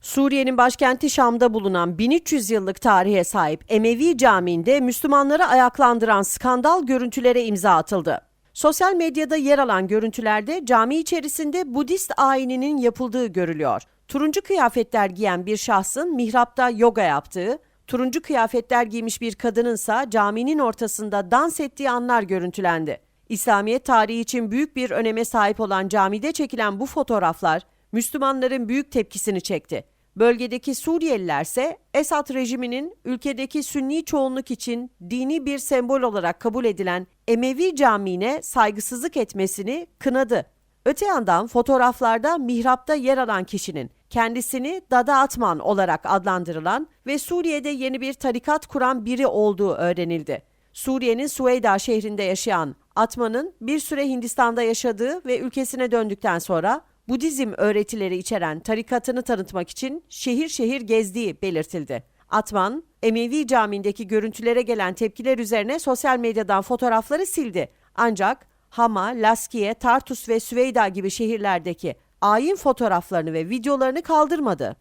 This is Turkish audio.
Suriye'nin başkenti Şam'da bulunan 1300 yıllık tarihe sahip Emevi Camii'nde Müslümanları ayaklandıran skandal görüntülere imza atıldı. Sosyal medyada yer alan görüntülerde cami içerisinde Budist ayininin yapıldığı görülüyor. Turuncu kıyafetler giyen bir şahsın mihrapta yoga yaptığı, turuncu kıyafetler giymiş bir kadınınsa caminin ortasında dans ettiği anlar görüntülendi. İslamiyet tarihi için büyük bir öneme sahip olan camide çekilen bu fotoğraflar Müslümanların büyük tepkisini çekti. Bölgedeki Suriyeliler ise Esad rejiminin ülkedeki Sünni çoğunluk için dini bir sembol olarak kabul edilen Emevi Camii'ne saygısızlık etmesini kınadı. Öte yandan fotoğraflarda mihrapta yer alan kişinin kendisini Dada Atman olarak adlandırılan ve Suriye'de yeni bir tarikat kuran biri olduğu öğrenildi. Suriye'nin Süveyda şehrinde yaşayan Atman'ın bir süre Hindistan'da yaşadığı ve ülkesine döndükten sonra Budizm öğretileri içeren tarikatını tanıtmak için şehir şehir gezdiği belirtildi. Atman, Emevi Camii'ndeki görüntülere gelen tepkiler üzerine sosyal medyadan fotoğrafları sildi. Ancak Hama, Laskiye, Tartus ve Süveyda gibi şehirlerdeki ayin fotoğraflarını ve videolarını kaldırmadı.